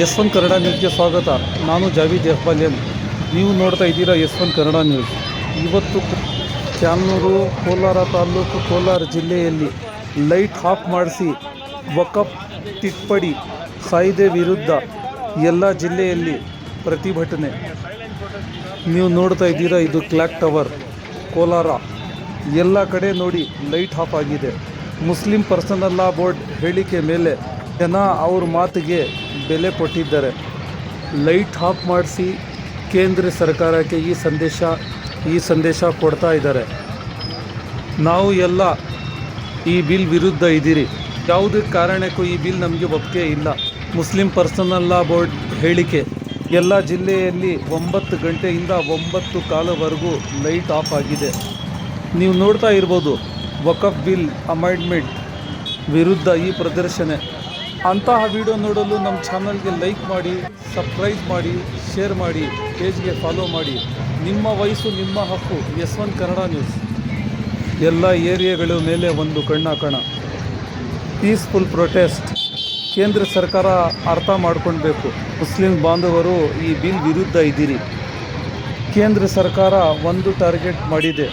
S one Kannada ನ್ಯೂಸ್ಗೆ ಸ್ವಾಗತ. ನಾನು ಜಾವೀದ್ ಎಫ್ಬಾಲಿಯನ್ ನೀವು ನೋಡ್ತಾ ಇದ್ದೀರಾ ಎಸ್ ಒನ್ ಕನ್ನಡ ನ್ಯೂಸ್. ಇವತ್ತು ಕ್ಯಾನ್ನೂರು ಕೋಲಾರ ತಾಲೂಕು ಕೋಲಾರ ಜಿಲ್ಲೆಯಲ್ಲಿ ಲೈಟ್ ಆಫ್ ಮಾಡಿಸಿ ವಕಪ್ ತಿಪ್ಪಡಿ ಕಾಯ್ದೆ ವಿರುದ್ಧ ಎಲ್ಲ ಜಿಲ್ಲೆಯಲ್ಲಿ ಪ್ರತಿಭಟನೆ. ನೀವು ನೋಡ್ತಾ ಇದ್ದೀರಾ ಇದು ಕ್ಲಾಕ್ ಟವರ್, ಕೋಲಾರ. ಎಲ್ಲ ಕಡೆ ನೋಡಿ ಲೈಟ್ ಆಫ್ ಆಗಿದೆ. ಮುಸ್ಲಿಂ ಪರ್ಸನಲ್ ಲಾ ಬೋರ್ಡ್ ಹೇಳಿಕೆ ಮೇಲೆ ಜನ ಅವ್ರ ಮಾತಿಗೆ ಬೆಲೆ ಕೊಟ್ಟಿದ್ದಾರೆ. ಲೈಟ್ ಆಫ್ ಮಾಡಿಸಿ ಕೇಂದ್ರ ಸರ್ಕಾರಕ್ಕೆ ಈ ಸಂದೇಶ ಈ ಸಂದೇಶ ಕೊಡ್ತಾ ಇದ್ದಾರೆ. ನಾವು ಎಲ್ಲ ಈ ಬಿಲ್ ವಿರುದ್ಧ ಇದ್ದೀರಿ. ಯಾವುದೇ ಕಾರಣಕ್ಕೂ ಈ ಬಿಲ್ ನಮಗೆ ಒಪ್ಪಿಗೆ ಇಲ್ಲ. ಮುಸ್ಲಿಂ ಪರ್ಸನಲ್ ಲಾ ಬೋರ್ಡ್ ಹೇಳಿಕೆ, ಎಲ್ಲ ಜಿಲ್ಲೆಯಲ್ಲಿ ಒಂಬತ್ತು ಗಂಟೆಯಿಂದ ಒಂಬತ್ತು ಕಾಲವರೆಗೂ ಲೈಟ್ ಆಫ್ ಆಗಿದೆ. ನೀವು ನೋಡ್ತಾ ಇರ್ಬೋದು, ವಕಫ್ ಬಿಲ್ ಅಮೈಂಡ್ಮೆಂಟ್ ವಿರುದ್ಧ ಈ ಪ್ರದರ್ಶನ. ಅಂತಹ ವಿಡಿಯೋ ನೋಡಲು ನಮ್ಮ ಚಾನಲ್ಗೆ ಲೈಕ್ ಮಾಡಿ ಸಬ್ಸ್ಕ್ರೈಬ್ ಮಾಡಿ ಶೇರ್ ಮಾಡಿ ಪೇಜ್ಗೆ ಫಾಲೋ ಮಾಡಿ. ನಿಮ್ಮ ವಯಸ್ಸು, ನಿಮ್ಮ ಹಕ್ಕು. ಎಸ್ ಒನ್ ಕನ್ನಡ ನ್ಯೂಸ್ ಎಲ್ಲ ಏರಿಯಾಗಳ ಮೇಲೆ ಒಂದು ಕಣ್ಣ ಕಣ. ಪೀಸ್ಫುಲ್ ಪ್ರೊಟೆಸ್ಟ್ ಕೇಂದ್ರ ಸರ್ಕಾರ ಅರ್ಥ ಮಾಡ್ಕೊಳ್ಬೇಕು. ಮುಸ್ಲಿಂ ಬಾಂಧವರು ಈ ಬಿಲ್ ವಿರುದ್ಧ ಇದ್ದೀರಿ. ಕೇಂದ್ರ ಸರ್ಕಾರ ಒಂದು ಟಾರ್ಗೆಟ್ ಮಾಡಿದೆ.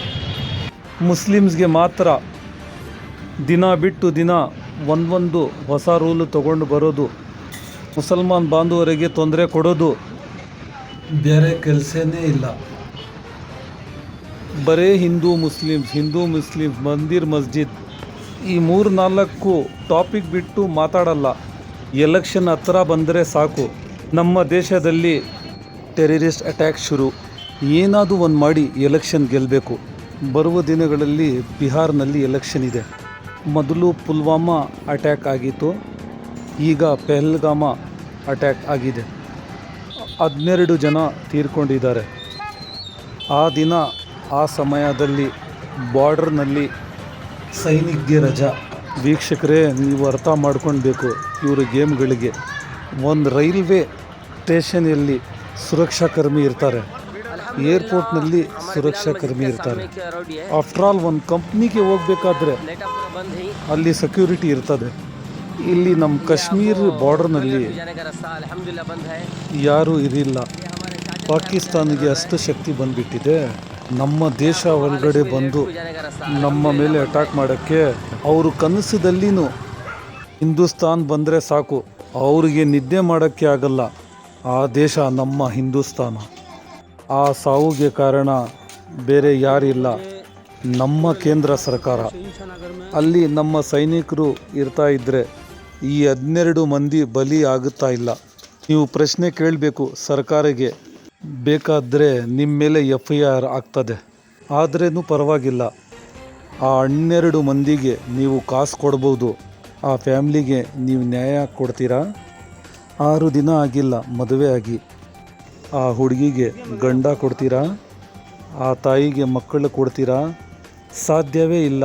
ಮುಸ್ಲಿಮ್ಸ್ಗೆ ಮಾತ್ರ. ದಿನ ಬಿಟ್ಟು ದಿನ ಒಂದೊಂದು ಹೊಸ ರೂಲು ತಗೊಂಡು ಬರೋದು, ಮುಸಲ್ಮಾನ್ ಬಾಂಧವರಿಗೆ ತೊಂದರೆ ಕೊಡೋದು ಬೇರೆ ಕೆಲಸನೇ ಇಲ್ಲ. ಬರೇ ಹಿಂದೂ ಮುಸ್ಲಿಮ್ಸ್ ಹಿಂದೂ ಮುಸ್ಲಿಮ್ಸ್, ಮಂದಿರ್, ಮಸ್ಜಿದ್. ಈ ಮೂರು ನಾಲ್ಕು ಟಾಪಿಕ್ ಬಿಟ್ಟು ಮಾತಾಡಲ್ಲ. ಎಲೆಕ್ಷನ್ ಹತ್ರ ಬಂದರೆ ಸಾಕು. ನಮ್ಮ ದೇಶದಲ್ಲಿ ಟೆರರಿಸ್ಟ್ ಅಟ್ಯಾಕ್ ಶುರು. ಏನಾದರೂ ಒಂದು ಮಾಡಿ ಎಲೆಕ್ಷನ್ ಗೆಲ್ಲಬೇಕು ಬರುವ ದಿನಗಳಲ್ಲಿ ಬಿಹಾರ್ನಲ್ಲಿ ಎಲೆಕ್ಷನ್ ಇದೆ. ಮೊದಲು ಪುಲ್ವಾಮಾ ಅಟ್ಯಾಕ್ ಆಗಿತ್ತು, ಈಗ ಪೆಹಲ್ಗಾಮ ಅಟ್ಯಾಕ್ ಆಗಿದೆ. ಹದಿನೆರಡು ಜನ ತೀರ್ಕೊಂಡಿದ್ದಾರೆ. ಆ ದಿನ, ಆ ಸಮಯದಲ್ಲಿ ಬಾರ್ಡರ್ನಲ್ಲಿ ಸೈನಿಕ್ಗೆ ರಜಾ. ವೀಕ್ಷಕರೇ, ನೀವು ಅರ್ಥ ಮಾಡ್ಕೊಳ್ಬೇಕು. ಇವರು ಗೇಮ್ಗಳಿಗೆ. ಒಂದು ರೈಲ್ವೆ ಸ್ಟೇಷನಲ್ಲಿ ಸುರಕ್ಷಾ ಕರ್ಮಿ ಇರ್ತಾರೆ. ಏರ್ಪೋರ್ಟ್ನಲ್ಲಿ ಸುರಕ್ಷಾ ಕರ್ಮಿ ಇರ್ತಾರೆ. ಆಫ್ಟರ್ ಆಲ್ ಒಂದು ಕಂಪ್ನಿಗೆ ಹೋಗ್ಬೇಕಾದ್ರೆ ಅಲ್ಲಿ ಸೆಕ್ಯೂರಿಟಿ ಇರ್ತದೆ. ಇಲ್ಲಿ ನಮ್ಮ ಕಾಶ್ಮೀರ್ ಬಾರ್ಡರ್ನಲ್ಲಿ ಯಾರೂ ಇರಲಿಲ್ಲ ಪಾಕಿಸ್ತಾನಿಗೆ ಅಷ್ಟು ಶಕ್ತಿ ಬಂದ್ಬಿಟ್ಟಿದೆ. ನಮ್ಮ ದೇಶ ಒಳಗಡೆ ಬಂದು ನಮ್ಮ ಮೇಲೆ ಅಟ್ಯಾಕ್ ಮಾಡೋಕ್ಕೆ ಅವರು ಕನಸದಲ್ಲಿನೂ ಹಿಂದೂಸ್ತಾನ್ ಬಂದರೆ ಸಾಕು. ಅವರಿಗೆ ನಿದ್ದೆ ಮಾಡೋಕ್ಕೆ ಆಗಲ್ಲ. ಆ ದೇಶ ನಮ್ಮ ಹಿಂದೂಸ್ತಾನ. ಆ ಸಾವುಗೆ ಕಾರಣ ಬೇರೆ ಯಾರಿಲ್ಲ. ನಮ್ಮ ಕೇಂದ್ರ ಸರ್ಕಾರ. ಅಲ್ಲಿ ನಮ್ಮ ಸೈನಿಕರು ಇರ್ತಾ ಇದ್ದರೆ ಈ ಹದಿನೆರಡು ಮಂದಿ ಬಲಿ ಆಗುತ್ತಾ ಇಲ್ಲ. ನೀವು ಪ್ರಶ್ನೆ ಕೇಳಬೇಕು ಸರ್ಕಾರಕ್ಕೆ ಬೇಕಾದರೆ ನಿಮ್ಮ ಮೇಲೆ ಎಫ್ ಐ ಆರ್ ಆಗ್ತದೆ. ಆದ್ರೂ ಪರವಾಗಿಲ್ಲ. ಆ ಹನ್ನೆರಡು ಮಂದಿಗೆ ನೀವು ಕಾಸು ಕೊಡ್ಬೋದು. ಆ ಫ್ಯಾಮ್ಲಿಗೆ ನೀವು ನ್ಯಾಯ ಕೊಡ್ತೀರಾ? ಆರು ದಿನ ಆಗಿಲ್ಲ, ಮದುವೆ ಆಗಿ. ಆ ಹುಡುಗಿಗೆ ಗಂಡ ಕೊಡ್ತೀರಾ? ಆ ತಾಯಿಗೆ ಮಕ್ಕಳು ಕೊಡ್ತೀರಾ? ಸಾಧ್ಯವೇ ಇಲ್ಲ.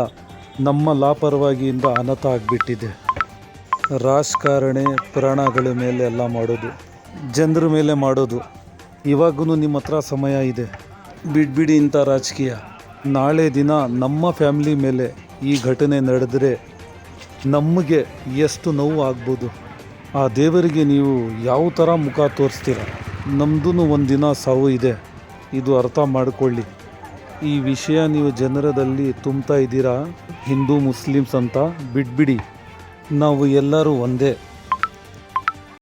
ನಮ್ಮ ಲಾಪರವಾಗಿಯಿಂದ ಅನಾಥ ಆಗಿಬಿಟ್ಟಿದೆ. ರಾಜಕಾರಣೆ ಪ್ರಾಣಗಳ ಮೇಲೆ ಎಲ್ಲ ಮಾಡೋದು, ಜನರ ಮೇಲೆ ಮಾಡೋದು. ಇವಾಗೂ ನಿಮ್ಮ ಹತ್ರ ಸಮಯ ಇದೆ. ಬಿಡ್ಬಿಡಿ ಇಂಥ ರಾಜಕೀಯ. ನಾಳೆ ದಿನ ನಮ್ಮ ಫ್ಯಾಮಿಲಿ ಮೇಲೆ ಈ ಘಟನೆ ನಡೆದರೆ ನಮಗೆ ಎಷ್ಟು ನೋವು ಆಗ್ಬೋದು? ಆ ದೇವರಿಗೆ ನೀವು ಯಾವ ಥರ ಮುಖ ತೋರಿಸ್ತೀರ? ನಮ್ಮದೂ ಒಂದಿನ ಸಾವು ಇದೆ. ಇದು ಅರ್ಥ ಮಾಡಿಕೊಳ್ಳಿ. ಈ ವಿಷಯ ನೀವು ಜನರದಲ್ಲಿ ತುಂಬ್ತಾ ಇದ್ದೀರಾ? ಹಿಂದೂ ಮುಸ್ಲಿಮ್ಸ್ ಅಂತ? ಬಿಟ್ಬಿಡಿ ನಾವು ಎಲ್ಲರೂ ಒಂದೇ.